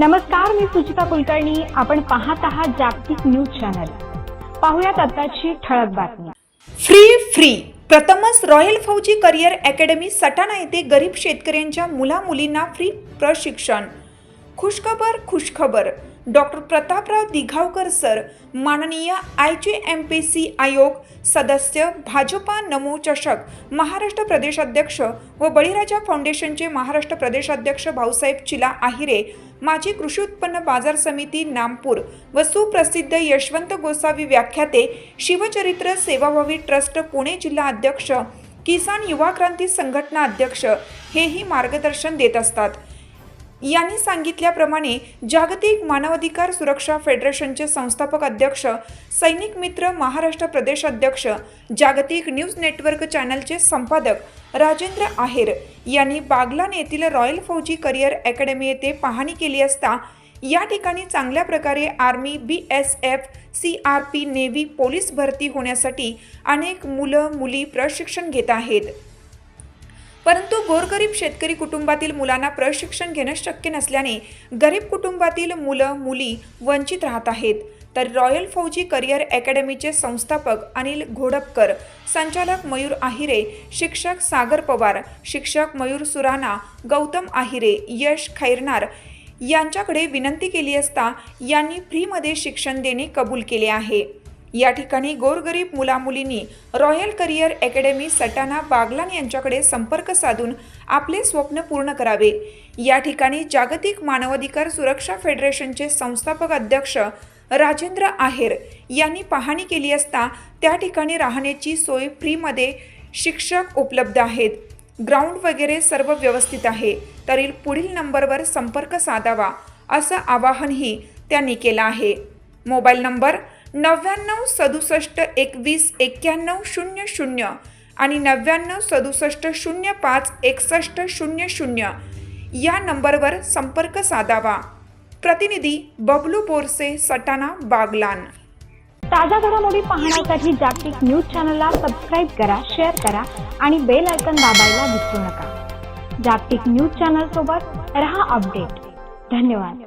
नमस्कार मी सुचिता कुलकर्णी. आपण पाहत आहात जागतिक न्यूज चॅनल. पाहुयात आताची ठळक बातमी. Free free. प्रथमच रॉयल फौजी करिअर अकॅडमी सटाणा येथे गरीब शेतकऱ्यांच्या मुला मुलींना फ्री प्रशिक्षण. खुशखबर खुशखबर. डॉक्टर प्रतापराव दिघावकर सर माननीय I J M P C आयोग सदस्य भाजपा नमो चषक महाराष्ट्र प्रदेशाध्यक्ष व बळीराजा फाउंडेशनचे महाराष्ट्र प्रदेशाध्यक्ष भाऊसाहेब चिला आहिरे माजी कृषी उत्पन्न बाजार समिती नामपूर व सुप्रसिद्ध यशवंत गोसावी व्याख्याते शिवचरित्र सेवाभावी ट्रस्ट पुणे जिल्हा अध्यक्ष किसान युवा क्रांती संघटना अध्यक्ष हेही मार्गदर्शन देत असतात. यांनी सांगितल्याप्रमाणे जागतिक मानवाधिकार सुरक्षा फेडरेशनचे संस्थापक अध्यक्ष सैनिक मित्र महाराष्ट्र प्रदेश अध्यक्ष जागतिक न्यूज नेटवर्क चॅनलचे संपादक राजेंद्र आहेर यांनी बागलान येथील रॉयल फौजी करिअर अकॅडमी येथे पाहणी केली असता या ठिकाणी चांगल्या प्रकारे army B S F C R P navy police भरती होण्यासाठी अनेक मुलं मुली प्रशिक्षण घेत आहेत. परंतु गोरगरीब शेतकरी कुटुंबातील मुलांना प्रशिक्षण घेणं शक्य नसल्याने गरीब कुटुंबातील मुलं मुली वंचित राहत आहेत. तर रॉयल फौजी करिअर अकॅडमीचे संस्थापक अनिल घोडपकर संचालक मयूर आहिरे शिक्षक सागर पवार शिक्षक मयूर सुराणा गौतम आहिरे यश खैरनार यांच्याकडे विनंती केली असता यांनी फ्रीमध्ये शिक्षण देणे कबूल केले आहे. या ठिकाणी गोरगरीब मुलामुलींनी royal career academy Satana Baglan यांच्याकडे संपर्क साधून आपले स्वप्न पूर्ण करावे. या ठिकाणी जागतिक मानवाधिकार सुरक्षा फेडरेशनचे संस्थापक अध्यक्ष राजेंद्र आहेर यांनी पाहणी केली असता त्या ठिकाणी राहण्याची सोय फ्रीमध्ये शिक्षक उपलब्ध आहेत. ग्राउंड वगैरे सर्व व्यवस्थित आहे. तरील पुढील नंबरवर संपर्क साधावा असं आवाहनही त्यांनी केलं आहे. मोबाईल नंबर नव्याण्णव सदुसष्ट एकवीस एक्क्याण्णव शून्य शून्य आणि नव्याण्णव सदुसष्ट शून्य पाच एकसष्ट शून्य शून्य या नंबरवर संपर्क साधावा. प्रतिनिधी बबलू बोरसे सटाणा बागलान. ताज्या घडामोडी पाहण्यासाठी जागतिक न्यूज चॅनलला सबस्क्राईब करा शेअर करा आणि बेल आयकन दाबायला विसरू नका. जागतिक न्यूज चॅनल सोबत रहा अपडेट. धन्यवाद.